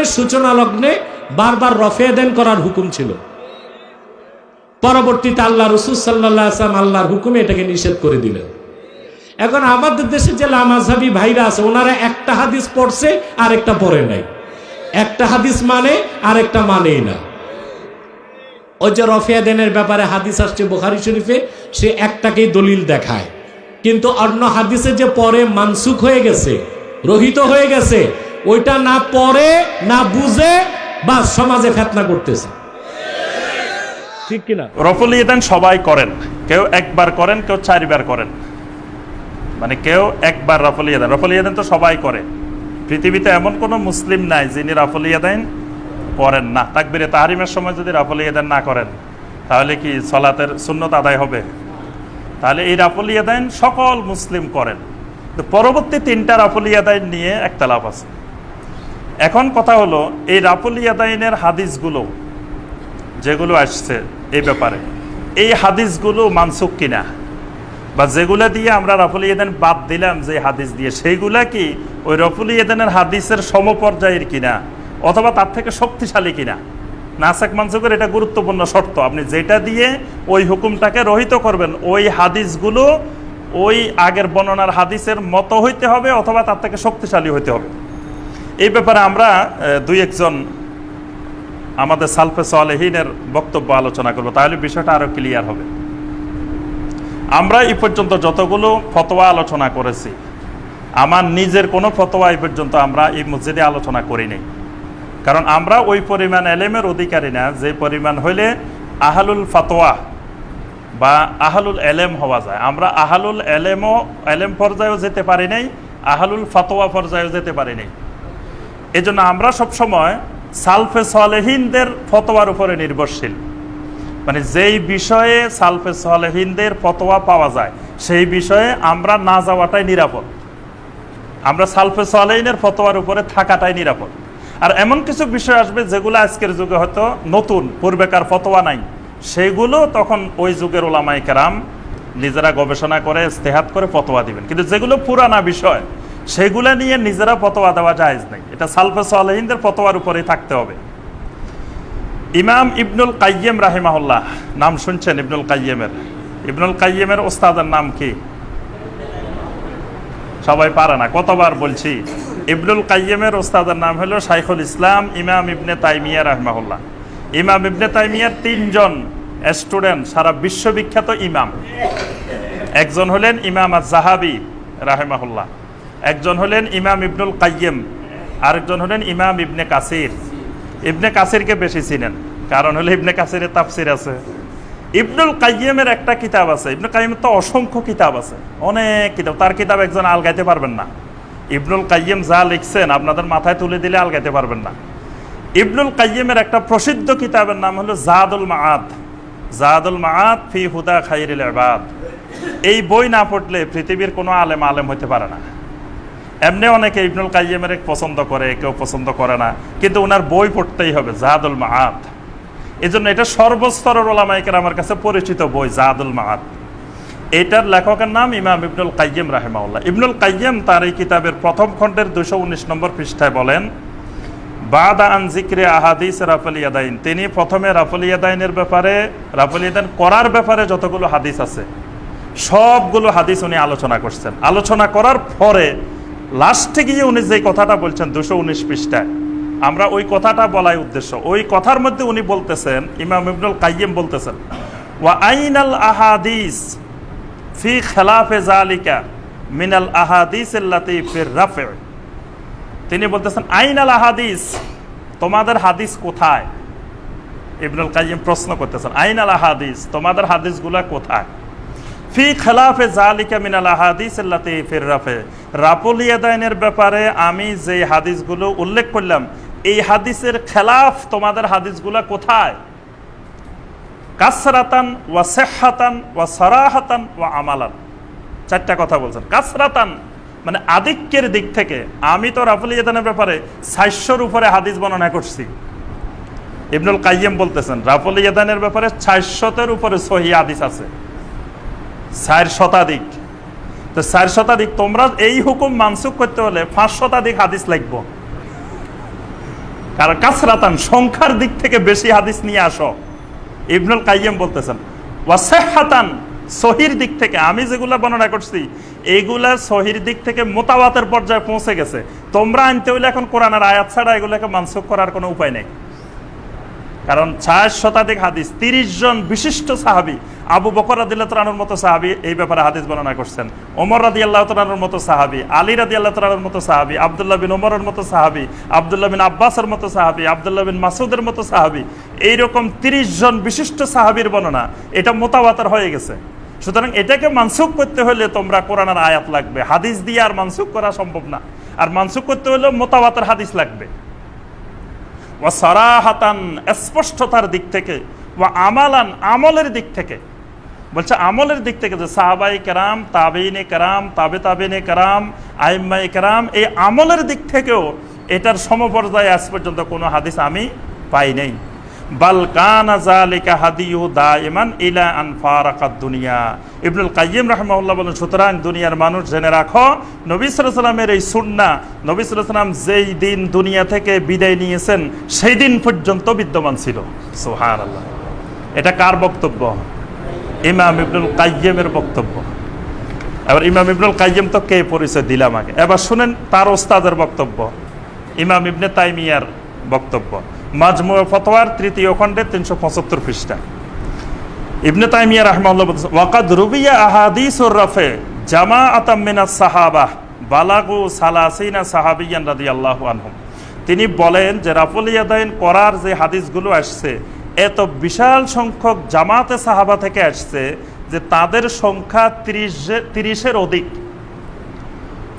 ইসলামের সূচনা লগ্নে বারবার রফে দেন করার হুকুম ছিল। পরবর্তীতে আল্লাহ রসুল সাল্লাহ আসলাম আল্লাহর হুকুমে এটাকে নিষেধ করে দিলেন। এখন আমাদের দেশে যে লামাজাবি ভাইরা আছে, ওনারা একটা হাদিস পড়ছে আর একটা পড়ে নাই। একটা হাদিস মানে আর একটা মানেই না। ওই যে রফিয়া দেনের ব্যাপারে হাদিস আসছে বুখারি শরীফে, সে একটাকেই দলিল দেখায়। কিন্তু অন্য হাদিসে যে পরে মানসুখ হয়ে গেছে, রহিত হয়ে গেছে ওইটা না পড়ে, না বুঝে, বা সমাজে ফেতনা করতেছে। ঠিক কিনা? রফুল ইয়েদান সবাই করেন। কেউ একবার করেন, কেউ চারবার করেন। মানে কেউ একবার রফুল ইয়েদান। রফুল ইয়েদান তো সবাই করে। পৃথিবীতে এমন কোনো মুসলিম নাই যিনি রাফুল ইয়াদাইন করেন না। তাকবিরে তাহারিমের সময় যদি রাফুল ইয়াদাইন না করেন, তাহলে কি সলাতের সুন্নত আদায় হবে? তাহলে এই রাফুল ইয়াদাইন সকল মুসলিম করেন। তো পরবর্তী তিনটা রাফুল ইয়াদাইন নিয়ে একতলাপ আছে। এখন কথা হলো, এই রাফুল ইয়াদাইনের হাদিসগুলো, যেগুলো আসছে এই ব্যাপারে, এই হাদিসগুলো মানসুক কিনা? বা যেগুলো দিয়ে আমরা রফুল ইয়েদান বাদ দিলাম যে হাদিস দিয়ে, সেইগুলা কি ওই রফুল ইয়েদানের হাদিসের সমপর্যায়ের কিনা? অথবা তার থেকে শক্তিশালী কিনা? নাসাক মানসুকের এটা গুরুত্বপূর্ণ শর্ত, আপনি যেটা দিয়ে ওই হুকুমটাকে রহিত করবেন, ওই হাদিসগুলো ওই আগের বর্ণনার হাদিসের মতো হইতে হবে অথবা তার থেকে শক্তিশালী হইতে হবে। এই ব্যাপারে আমরা দুই একজন আমাদের সালফে সালেহিনের বক্তব্য আলোচনা করব, তাহলে বিষয়টা আরও ক্লিয়ার হবে। আমরা এই পর্যন্ত যতগুলো ফতোয়া আলোচনা করেছি, আমার নিজের কোনো ফতোয়া এই পর্যন্ত আমরা এই মসজিদে আলোচনা করি নাই। কারণ আমরা ওই পরিমাণ এলেমের অধিকারী না, যে পরিমাণ হইলে আহালুল ফতোয়া বা আহালুল এলেম হওয়া যায়। আমরা আহালুল এলেমও, এলেম পর্যায়েও যেতে পারি নাই, আহালুল ফতোয়া পর্যায়েও যেতে পারি নাই। এজন্য আমরা সবসময় সালফে সালেহিনদের ফতোয়ার উপরে নির্ভরশীল। মানে যেই বিষয়ে সালফে সালেহিনদের ফতোয়া পাওয়া যায়, সেই বিষয়ে আমরা না যাওয়াটাই নিরাপদ। আমরা সালফে সালেহিনের ফতোয়ার উপরে থাকাটাই নিরাপদ। আর এমন কিছু বিষয় আসবে যেগুলো আজকের যুগে হয়তো নতুন, পূর্বেকার ফতোয়া নাই। সেইগুলো তখন ওই যুগের ওলামাই নিজেরা গবেষণা করে, ইস্তেহাত করে ফতোয়া দিবেন। কিন্তু যেগুলো পুরানা বিষয় সেগুলো নিয়ে নিজেরা ফতোয়া দেওয়া জায়েজ নেই। এটা সালফে সালেহিনদের ফতোয়ার উপরেই থাকতে হবে। ইমাম ইবনুল কাইয়েম রাহিমাহুল্লাহ, নাম শুনছেন ইবনুল কাইয়েমের ইবনুল কাইয়েমের ওস্তাদের নাম কি? সবাই পারে না, কতবার বলছি? ইবনুল কাইয়েমের ওস্তাদের নাম হলো শাইখুল ইসলাম ইমাম ইবনে তাইমিয়া রাহমাহুল্লাহ। ইমাম ইবনে তাইমিয়ার তিনজন স্টুডেন্ট, সারা বিশ্ববিখ্যাত ইমাম। একজন হলেন ইমাম আজ জাহাবি রাহেমাহুল্লাহ। একজন হলেন ইমাম ইবনুল কাইয়েম আরেকজন হলেন ইমাম ইবনে কাসির। ইবনে কাসিরকে বেশি চিনেন, কারণ হলো ইবনে কাসিরের তাফসির আছে। ইবনুল কাইয়েমের একটা কিতাব আছে ইবনে কাইয়েমের তো অসংখ্য কিতাব আছে, অনেক কিতাব। তার কিতাব একজন আলগাইতে পারবেন না। ইবনুল কাইয়েম যা লিখছেন আপনাদের মাথায় তুলে দিলে আলগাইতে পারবেন না। ইবনুল কাইয়েমের একটা প্রসিদ্ধ কিতাবের নাম হলো জাদুল মাআদ। জাদুল মাআদ ফি হুদা খাইরিল ইবাদ। এই বই না পড়লে পৃথিবীর কোনো আলেম আলেম হতে পারে না। এমনি অনেকে ইবনুল কাইয়েমের পছন্দ করে, কেউ পছন্দ করে না। কিন্তু ওনার বই পড়তেই হবে জাহাদুল মাহাত এই জন্য এটা সর্বস্তরের ওলামাইকের আমার কাছে পরিচিত বই জাহাদুল মাহাত এটার লেখকের নাম ইমাম ইবনুল কাইয়েম রাহেমাউল্লাহ ইবনুল কাইয়েম তার এই কিতাবের প্রথম খণ্ডের দুশো উনিশ নম্বর পৃষ্ঠায় বলেন, বাদা আন জিক্রে আহাদিস রাফল ইয়াদাইন। তিনি প্রথমে রাফল ইয়াদাইনের ব্যাপারে, রাফল ইয়াদাইন করার ব্যাপারে যতগুলো হাদিস আছে, সবগুলো হাদিস উনি আলোচনা করছেন। আলোচনা করার পরে লাস্টে গিয়ে উনি যে কথাটা বলছেন, দুশো উনিশ পৃষ্ঠায়, আমরা ওই কথাটা বলাই উদ্দেশ্য। ওই কথার মধ্যে উনি বলতেছেন, ইমাম ইবনুল কাইয়িম বলতেছেন, ওয়া আইনাল আহাদিস ফি খেলাফে জালিকা মিনাল আহাদিস রাফে। তিনি বলতেছেন, আইনাল আহাদিস, তোমাদের হাদিস কোথায়? ইবনুল কাইয়িম প্রশ্ন করতেছেন, আইনাল আহাদিস, তোমাদের হাদিসগুলা কোথায়? ফি খেলাফে জালিকা মিনাল আহাদিস আল্লাতি ফির রাফে। রাফুল ইয়াদাইনের ব্যাপারে আমি যে হাদিসগুলো উল্লেখ করলাম, এই হাদিসের খেলাফ তোমাদের হাদিসগুলা কোথায়? কাসরাতান ওয়া সেহাতান ওয়া সারাহাতান ওয়া আমালান। চারটা কথা বলছেন। কাসরাতান মানে আধিক্যের দিক থেকে। আমি তো রাফুল ইয়াদানের ব্যাপারে সাতশোর উপরে হাদিস বর্ণনা করছি। ইবনুল কাইয়্যম বলতেছেন রাফুল ইয়াদানের ব্যাপারে চারশতের উপরে সহি হাদিস আছে। চার শতাধিক। তো চার শতাধিক, তোমরা এই হুকুম মানসুক করতে হলে পাঁচ শতাধিক হাদিস লাগবো। কারণ কাসরাতান, সংখ্যার দিক থেকে বেশি হাদিস নিয়ে আসো। ইবনুল কাইয়্যিম বলতেছেন ওয়াসাহাতান সহির দিক থেকে। আমি যেগুলা বর্ণনা করছি এইগুলা সহির দিক থেকে মোতাবাতের পর্যায়ে পৌঁছে গেছে। তোমরা আনতে হইলে এখন কোরআনের আয়াত ছাড়া এগুলোকে মানসুখ করার কোনো উপায় নেই। কারণ ছায়াশ শতাধিক হাদিস, তিরিশ জন বিশিষ্ট সাহাবি, আবু বকর রাদিল্লাহ তালানোর মতো সাহাবি এই ব্যাপারে হাদিস বর্ণনা করছেন। ওমর রাদি আল্লাহ তালানোর মতো সাহাবি, আলী রাদি আল্লাহ তালানোর মতো সাহাবি, আবদুল্লাহ বিন ওমরের মতো সাহাবি, আবদুল্লাহ বিন আব্বাসের মতো সাহাবি, আবদুল্লাহ বিন মাসুদের মতো সাহাবি, এইরকম তিরিশ জন বিশিষ্ট সাহাবির বর্ণনা, এটা মোতাবাতার হয়ে গেছে। সুতরাং এটাকে মানসুখ করতে হলে তোমরা কোরআনের আয়াত লাগবে। হাদিস দিয়ে আর মানসুখ করা সম্ভব না। আর মানসুখ করতে হলে মোতাবাতের হাদিস লাগবে। সরাহাতান স্পষ্টতার দিক থেকে বা আমালান আমলের দিক থেকে। বলছে আমলের দিক থেকে যে সাহাবাই কেরাম, তাবেইনে কেরাম, তাবে তাবেনে কেরাম আইম্মাই কেরাম, এই আমলের দিক থেকেও এটার সমপর্যায়ে আজ পর্যন্ত কোনো হাদিস আমি পাই নাই। হাদিয়ু দাইমান ইলা দুনিয়া। সুতরাং দুনিয়ার মানুষ এই যেই দিন দুনিয়া থেকে বিদায় নিয়েছেন, সেই দিন পর্যন্ত বিদ্যমান ছিল। সুবহানাল্লাহ। এটা কার বক্তব্য? ইমাম ইবনুল কাইয়িমের বক্তব্য। এবার ইমাম ইবনুল কাইয়িম তো কে পরিচয় দিলাম আগে? এবার শুনেন তার ওস্তাদের বক্তব্য। ইমাম ইবনে তাইমিয়ার বক্তব্য। মাজমু ফতোয়ার তৃতীয় খণ্ডে তিনশো পঁচাত্তর পৃষ্ঠা। ইবনে তাইমিয়া রহমাল্লাহ ওয়াকাদ রুবিয়া আহাদিসুর রফে জামা আতামিনা সাহাবা, বালাগু সালাসিনা সাহাবিয়ান রাদি আল্লাহ আনহুম। তিনি বলেন যে, রাফুল করার যে হাদিসগুলো আসছে, এত বিশাল সংখ্যক জামাতে সাহাবা থেকে আসছে যে তাদের সংখ্যা তিরিশ তিরিশের অধিক।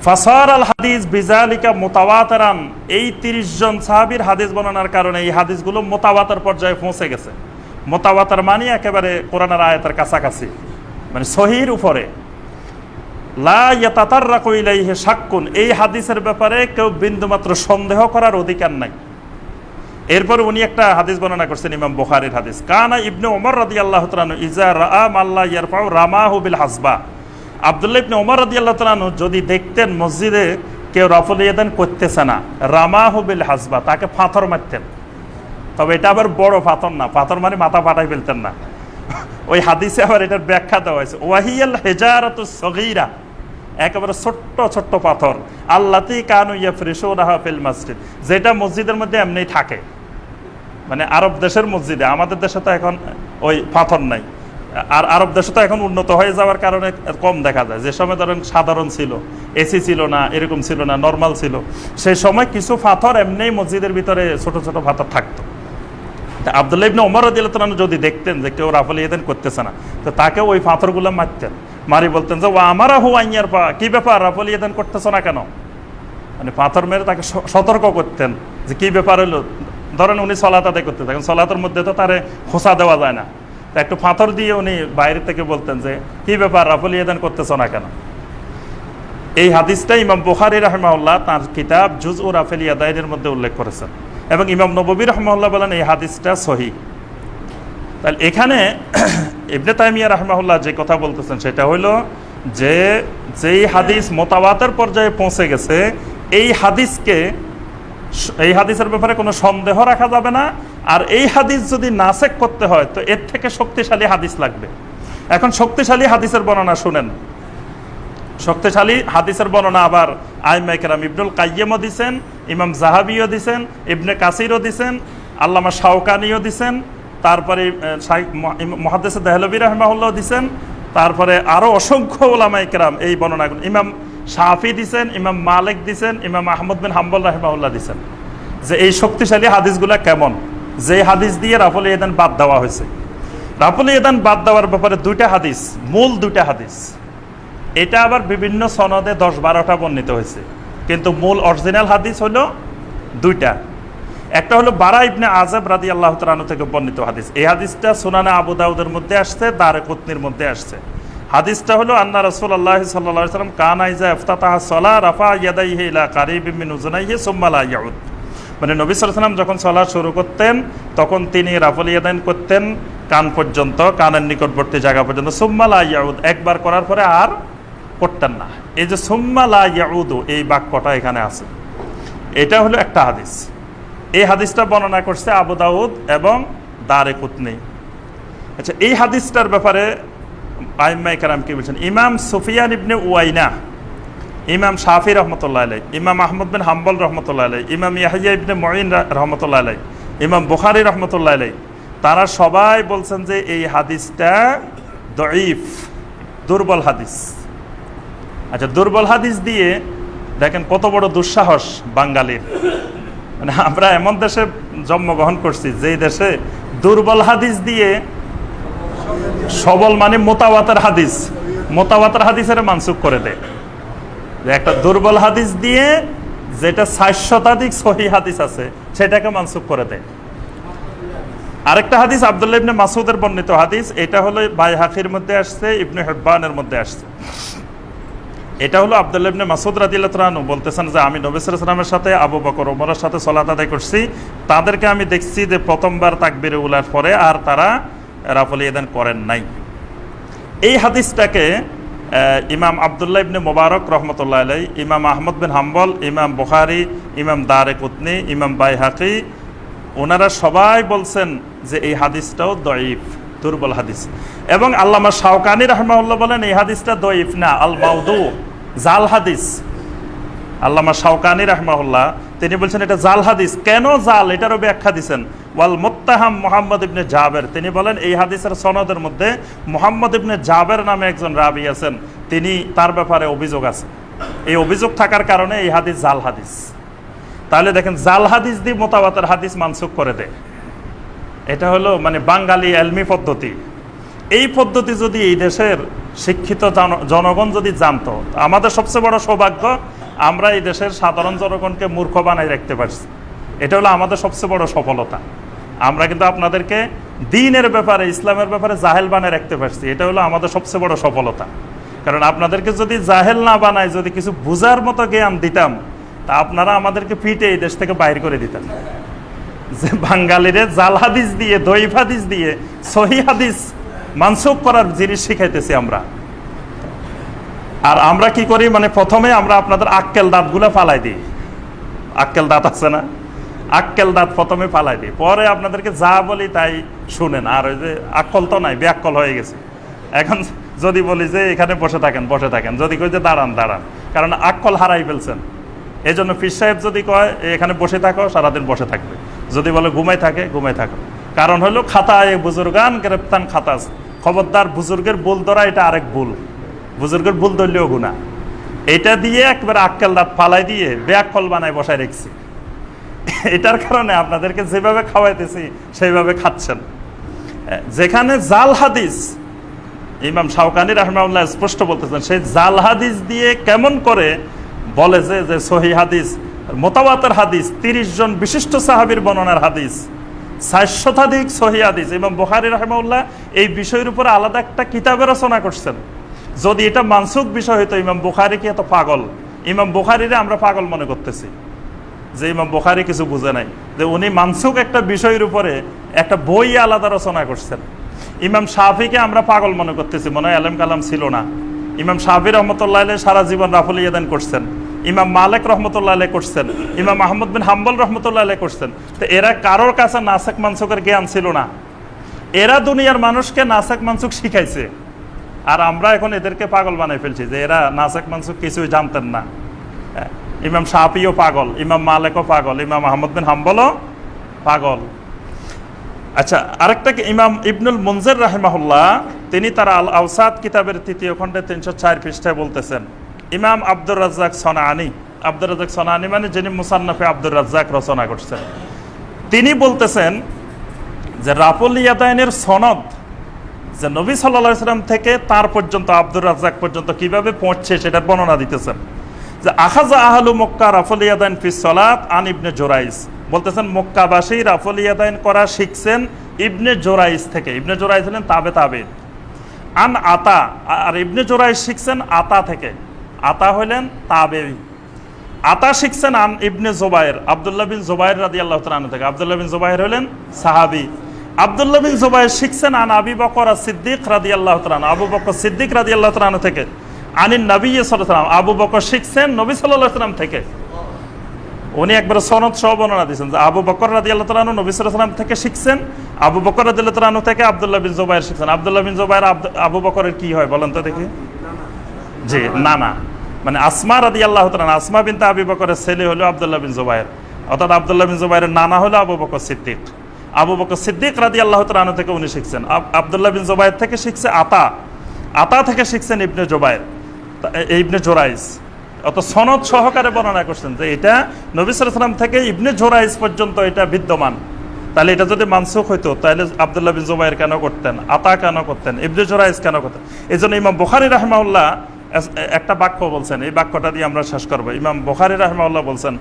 ফাসার আল হাদিস বিজালিকা মোতাবাতারান এই তিরিশ জন সাহাবির হাদিস বর্ণনার কারণে এই হাদিসগুলো মোতাবাতার পর্যায়ে পৌঁছে গেছে। মোতাবাতার মানে একেবারে কোরআনের আয়াতের কাছাকাছি মানে সহির উপরে। শাক্কুন, এই হাদিসের ব্যাপারে কেউ বিন্দুমাত্র সন্দেহ করার অধিকার নাই। এরপর উনি একটা হাদিস বর্ণনা করছেন, ইমাম বুখারীর হাদিস। কানা ইবনে ওমর রাদিয়াল্লাহু তাআলা ইজা রাআ মাল্লা ইয়ারফাউ রামাহু বিল হাসবা। আব্দুল্লাহ ইবনে ওমর রাদিয়াল্লাহু তাআলা যদি দেখতেন মসজিদে কেউ রাফল ইয়াদান করতেছে না, রামাহু বিল হাসবা, তাকে পাথর মারতেন। তবে এটা আবার বড় পাথর না পাথর মানে মাথা ফাটাই ফেলতেন না। ওই হাদিসে আবার এটার ব্যাখ্যা দেওয়া হয়েছে, ওয়াহিয়াল হেজারাতু সগীরা, একেবারে ছোট্ট ছোট্ট পাথর, আল্লাতি কানু ইয়াফরিসু রাহা ফিল মসজিদ, যেটা মসজিদের মধ্যে এমনি থাকে। মানে আরব দেশের মসজিদে, আমাদের দেশে তো এখন ওই পাথর নাই। আর আরব দেশে তো এখন উন্নত হয়ে যাওয়ার কারণে কম দেখা যায়। যে সময় ধরেন সাধারণ ছিল এসি ছিল না, এরকম ছিল না নর্মাল ছিল, সেই সময় কিছু পাথর এমনি মসজিদের ভিতরে ছোট ছোট পাথর থাকতো। তা আবদুল্লাহ ইবনে ওমর রাদিয়াল্লাহু যদি দেখতেন যে কেউ রাফল ইয়াদান করতেছে না, তো তাকে ওই পাথরগুলো মারতেন। মারি বলতেন যে ও আমারা হু আইয়ার পা কি ব্যাপার রাফল ইয়াদান করতেছ না কেন? মানে পাথর মেরে তাকে সতর্ক করতেন যে, কি ব্যাপার হলো? ধরেন উনি সলাত আদায় করতে থাকেন, সলাতের মধ্যে তো তারে খোসা দেওয়া যায় না। তা একটু পাথর দিয়ে উনি বাইরে থেকে বলতেন যে, কি ব্যাপার, রাফল ইয়াদান করতেছ না কেন? এই হাদিসটা ইমাম বুখারি রহমাউল্লাহ তার কিতাব জুজ ও রাফেল ইয়াদাইনের মধ্যে উল্লেখ করেছেন। এবং ইমাম নববী রহমাউল্লাহ বলেন এই হাদিসটা সহি। তাহলে এখানে ইবনে তাইমিয়া রহমাউল্লাহ যে কথা বলতেছেন সেটা হলো যে, যেই হাদিস মোতাবাতের পর্যায়ে পৌঁছে গেছে, এই হাদিসকে এই হাদিসের ব্যাপারে কোনো সন্দেহ রাখা যাবে না। আর এই হাদিস যদি নাসেক করতে হয়, তো এর থেকে শক্তিশালী হাদিস লাগবে। এখন শক্তিশালী হাদিসের বর্ণনা শুনেন। শক্তিশালী হাদিসের বর্ণনা আবার আইমাইকেরাম ইবনুল কাইয়েমও দিছেন, ইমাম জাহাবিও দিছেন, ইবনে কাসিরও দিছেন, আল্লামা শাওকানিও দিছেন, তারপরে মহাদেশ দেহলবী রহমাউল্লাহ দিছেন, তারপরে আরও অসংখ্য ওলামাই কেরাম এই বর্ণনাগুলো। ইমাম শাফি দিছেন, ইমাম মালিক দিছেন, ইমাম আহমদ বিন হাম্বল রহমাউল্লাহ দিছেন। যে এই শক্তিশালী হাদিসগুলা কেমন? যে হাদিস দিয়ে রাফল ইয়েদান বাদ দেওয়া হয়েছে। রাফল ইয়েদান বাদ দেওয়ার ব্যাপারে দুইটা হাদিস, মূল দুইটা হাদিস। এটা আবার বিভিন্ন সনদে দশ বারোটা বর্ণিত হয়েছে। কিন্তু মূল অরিজিনাল হাদিস হলো দুইটা। একটা হলো বারা ইবনে আজাব রাদি আল্লাহ তালু থেকে বর্ণিত হাদিস। এই হাদিসটা সুনানা আবু দাউদের মধ্যে আসছে, দারে কুতনির মধ্যে আসছে। হাদিসটা হলো আন্না রসুল আল্লাহ সাল্লাহ সাল্লাম কান আইজা ইফতাতাহা সলা রাফা ইয়াদাইহি ইলা কারিব মিন উজনাইহি সুম্মা লা ইয়াউদ। মানে নবী সাল্লাম যখন সলা শুরু করতেন, তখন তিনি রাফল ইয়াদাইন করতেন, কান পর্যন্ত, কানের নিকটবর্তী জায়গা পর্যন্ত। সুম্মা লা ইয়াউদ, একবার করার পরে আর করতেন না। এই যে সুম্মা লা ইয়াউদু, এই বাক্যটা এখানে আছে। এটা হলো একটা হাদিস। এই হাদিসটা বর্ণনা করছে আবু দাউদ এবং দারে কুতনি। আচ্ছা এই হাদিসটার ব্যাপারে আইম্মাই কারাম কি বলছেন? ইমাম সুফিয়ান ইবনে উয়াইনা ইমাম শাফি রহমতুল্লাহ আলাই ইমাম আহমদ বিন হাম্বল রহমতুল্লাহ আলাই ইমাম ইয়াহিয়া ইবনে মঈন রহমতুল্লাহ আলাই ইমাম বুখারি রহমতুল্লাহ আলাই তারা সবাই বলছেন যে এই হাদিসটা দঈফ, দুর্বল হাদিস। আচ্ছা দুর্বল হাদিস দিয়ে দেখেন কত বড় দুঃসাহস বাঙালির। মানে আমরা এমন দেশে জন্মগ্রহণ করছি, যেই দেশে দুর্বল হাদিস দিয়ে সবল মানে মোতাবাতের হাদিস মোতাবাতের হাদিসের মানসুক করে দেয়। একটা দুর্বল হাদিস দিয়ে যেটা ষাট শতাধিক সহি হাদিস আছে, সেটাকে মানসুক করে দেয়। আরেকটা হাদিস আব্দুল্লাহ ইবনে মাসুদের বর্ণিত হাদিস, এটা হলো বাই হাকির মধ্যে আসছে, ইবনে হেব্বানের মধ্যে আসছে। এটা হলো আব্দুল্লাহ ইবনে মাসুদ আনহু বলতেছেন যে, আমি নবী সাল্লাল্লাহু সাথে, আবু বকর ওমরের সাথে সালাত আদায় করছি। তাদেরকে আমি দেখছি যে প্রথমবার তাকবীরে উলার পরে আর তারা রাফল ইয়াদান করেন নাই। এই হাদিসটাকে ইমাম আবদুল্লাহ ইবনে মোবারক রহমতুল্লাহ আলাই ইমাম আহমদ বিন হাম্বল, ইমাম বুখারি, ইমাম দারে কুতনি, ইমাম বাইহাকি ওনারা সবাই বলছেন যে এই হাদিসটাও দয়ীফ দুর্বল হাদিস। এবং আল্লামা শাওকানি রহমাউল্লাহ বলেন, এই হাদিসটা দয়ীফ না আল মাউদু জাল হাদিস। আল্লামা শাওকানি রহমাউল্লাহ তিনি বলছেন এটা জাল হাদিস। কেন জাল? এটারও ব্যাখ্যা দিছেন। ওয়াল মোত্তাহাম মোহাম্মদ ইবনে জাবের। তিনি বলেন, এই হাদিসের সনদের মধ্যে মোহাম্মদ ইবনে জাবের নামে একজন রাবি আছেন। তিনি তার ব্যাপারে অভিযোগ আছে। এই অভিযোগ থাকার কারণে এই হাদিস জাল হাদিস। তাহলে দেখেন, জাল হাদিস দিয়ে মোতাবাতের হাদিস মানসুক করে দেয়। এটা হলো মানে বাঙালি এলমি পদ্ধতি। এই পদ্ধতি যদি এই দেশের শিক্ষিত জন- জনগণ যদি জানতো, আমাদের সবচেয়ে বড় সৌভাগ্য, আমরা এই দেশের সাধারণ জনগণকে মূর্খ বানাই রাখতে পারছি। এটা হলো আমাদের সবচেয়ে বড় সফলতা। আমরা কিন্তু আপনাদেরকে দিনের ব্যাপারে, ইসলামের ব্যাপারে জাহেল বানায় রাখতে পারছি। এটা হলো আমাদের সবচেয়ে বড় সফলতা। কারণ আপনাদেরকে যদি জাহেল না বানায়, যদি কিছু বুঝার মতো জ্ঞান দিতাম, তা আপনারা আমাদেরকে পিটে এই দেশ থেকে বাইর করে দিতেন। যে বাঙালিরে জাল হাদিস দিয়ে হাদিস দিয়ে, সহি হাদিস মানসুক করার জিনিস শিখাইতেছি আমরা। আর আমরা কি করি? মানে প্রথমে আমরা আপনাদের আক্কেল দাঁতগুলো ফালাই দিই। আক্কেল দাঁত আছে না? আক্কেল দাঁত প্রথমে ফালাই দিই পরে আপনাদেরকে যা বলি তাই শুনেন। আর ওই যে আক্কল তো নাই ব্যাকল হয়ে গেছে। এখন যদি বলি যে এখানে বসে থাকেন বসে থাকেন। যদি কই যে দাঁড়ান দাঁড়ান। কারণ আক্কল হারাই ফেলছেন। এই জন্য পীর সাহেব যদি কয় এখানে বসে থাকো, সারাদিন বসে থাকবে। যদি বলে ঘুমাই থাকে ঘুমাই থাকো। কারণ হলো খাতা এ বুজুর্গান, গ্রেপ্তান খাতাস। খবরদার বুজুর্গের ভুল ধরা, এটা আরেক ভুল। বুজুর্গের ভুল ধরলেও গুণা এটা দিয়ে একবার আক্কেল দাঁত ফালাই দিয়ে ব্যাকল বানায় বসায় রেখছি। এটার কারণে আপনাদেরকে যেভাবে খাওয়াইতেছি, সেইভাবে খাচ্ছেন। যেখানে জাল হাদিস, ইমাম শাওকানি রহমাউল্লাহ স্পষ্ট বলতেছেন সেই জাল হাদিস দিয়ে কেমন করে বলে যে যে সহি হাদিস, মোতাবাতের হাদিস, তিরিশ জন বিশিষ্ট সাহাবীর বর্ণনার হাদিস ষাট শতাধিক সহি হাদিস। ইমাম বুখারি রহমাউল্লাহ এই বিষয়ের উপরে আলাদা একটা কিতাবের রচনা করছেন। যদি এটা মানসুক বিষয় হইতো, ইমাম বুখারি কি এত পাগল? ইমাম বুখারিরে আমরা পাগল মনে করতেছি। যে ইমাম বোখারি কিছু বুঝে নাই, যে উনি মানসুক একটা বিষয়ের উপরে একটা বই আলাদা রচনা করছেন। ইমাম শাফিকে আমরা পাগল মনে করতেছি, মনে হয় আলম কালাম ছিল না। ইমাম শাফি রহমতুল্লাহ সারা জীবন রাফুল ইয়াদান করছেন। ইমাম মালেক রহমতুল্লাহ আলাই করছেন। ইমাম আহমদ বিন হাম্বল রহমতুল্লাহ আলাই করছেন। তো এরা কারোর কাছে নাসেক মানসুকের জ্ঞান ছিল না। এরা দুনিয়ার মানুষকে নাসেক মানসুক শিখাইছে। আর আমরা এখন এদেরকে পাগল বানাই ফেলছি যে এরা নাসেক মানসুক কিছুই জানতেন না। ইমাম শাফিও পাগল, ইমাম মালেকও পাগল, ইমাম আহমদ বিন হাম্বলও পাগল। আচ্ছা আরেকটা ইমাম ইবনুল মুনজের রাহিমাহুল্লাহ, তিনি তার আল আউসাদ কিতাবের তৃতীয় খণ্ডে তিনশো চার পৃষ্ঠায় বলতেছেন, ইমাম আব্দুর রাজ্জাক সনানি, আব্দুর রাজ্জাক সনানি মানে যিনি মুসান্নফে আব্দুর রাজ্জাক রচনা করছেন, তিনি বলতেছেন যে রাফুল ইয়াদাইনের সনদ যে নবী সাল্লা সাল্লাম থেকে তার পর্যন্ত, আব্দুর রাজ্জাক পর্যন্ত কীভাবে পৌঁছছে সেটার বর্ণনা দিতেছেন। যে আখাজা আহলু মক্কা রাফুল ইয়াদাইন ফিস সলাত আন ইবনে জোরাইস। বলতেছেন মক্কাবাসী রাফুল ইয়াদাইন করা শিখছেন ইবনে জোরাইস থেকে। ইবনে জোরাইস হলেন তাবে তাবে। আন আতা, আর ইবনে জোরাইস শিখছেন আতা থেকে। আতা হলেন তাবে। আতা শিখছেন আন ইবনে জোবায়ের আবদুল্লাহ বিন জোবায়ের রাদি আল্লাহ তালন থেকে। আবদুল্লাহ বিন জোবায়ের হলেন সাহাবি। আবদুল্লাহ বিন জোবায়ের শিখছেন আন আবি বকর সিদ্দিক রাদি আল্লাহ তালান আবু বকর সিদ্দিক রাদি আল্লাহ তালান থেকে। আনিন নবী সাল্লাম আবু বকর শিখছেন নবী সাল্লাহ সাল্লাম থেকে। উনি একবার সনদ সহ বর্ণনা দিয়েছেন যে আবু বকর রাদি আল্লাহ তালু নবী সালাম থেকে শিখছেন, আবু বকর রাদি আল্লাহ তালু থেকে আবদুল্লাহ বিন জোবাইর শিখছেন। আবদুল্লাহ বিন জোবাইর আবু বকরের কি হয় বলেন তো দেখি। জি না না মানে আসমা রাদি আল্লাহ তালান আসমা বিনতে আবি বকরের ছেলে হলো আবদুল্লাহ বিন জোবাইর। অর্থাৎ আবদুল্লাহ বিন জোবাইরের নানা হলো আবু বকর সিদ্দিক। আবু বকর সিদ্দিক রাদি আল্লাহ তালু থেকে উনি শিখছেন। আব- আবদুল্লাহ বিন জোবাইর থেকে শিখছে আতা। আতা থেকে শিখছেন ইবনে জোবাইর। ইবনে জোরাইস অত সনদ সহকারে বর্ণনা করছেন যে এটা নবী সালাম থেকে ইবনে জোরাইস পর্যন্ত এটা বিদ্যমান। তাহলে এটা যদি মানসুখ হইতো, তাহলে আবদুল্লাহ বিন জুবাইর কেন করতেন? আতা কেন করতেন? ইবনে জোরাইস কেন করতেন? এই জন্য ইমাম বুখারি রাহমাউল্লাহ একটা বাক্য বলছেন, এই বাক্যটা দিয়ে আমরা শেষ করব। ইমাম বুখারি রাহমাউল্লাহ বলছেন,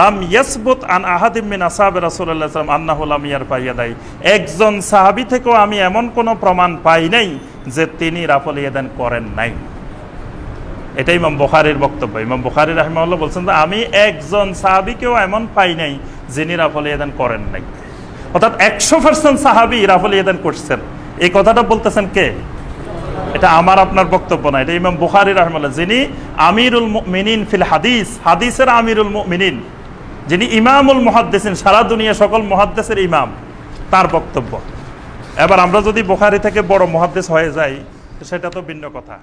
লাম ইয়াসবুত আন আহাদিম মিন আসহাব রাসূলুল্লাহ সাল্লাম আন্নাহু লাম ইয়ারফা দেয় একজন সাহাবি থেকেও আমি এমন কোনো প্রমাণ পাই নাই যে তিনি রাফল ইয়াদান করেন নাই। এটা ইমাম বুখারির বক্তব্য। ইমাম বুখারি রাহমাউল্লাহ বলছেন যে, আমি একজন সাহাবিকেও এমন পাই নাই যিনি রাফল ইয়াদান করেন নাই। অর্থাৎ একশো পার্সেন্ট সাহাবি রাফল ইয়াদান করছেন। এই কথাটা বলতেছেন কে? এটা আমার, আপনার বক্তব্য না, এটা ইমাম বুখারি রহমাল্লাহ যিনি আমিরুল মিনিন ফিল হাদিস, হাদিসের আমিরুল মিনিন যিনি ইমামুল মুহাদ্দিসিন, সারা দুনিয়া সকল মুহাদ্দিসের ইমাম, তার বক্তব্য। এবার আমরা যদি বুখারি থেকে বড় মুহাদ্দিস হয়ে যাই, সেটা তো ভিন্ন কথা।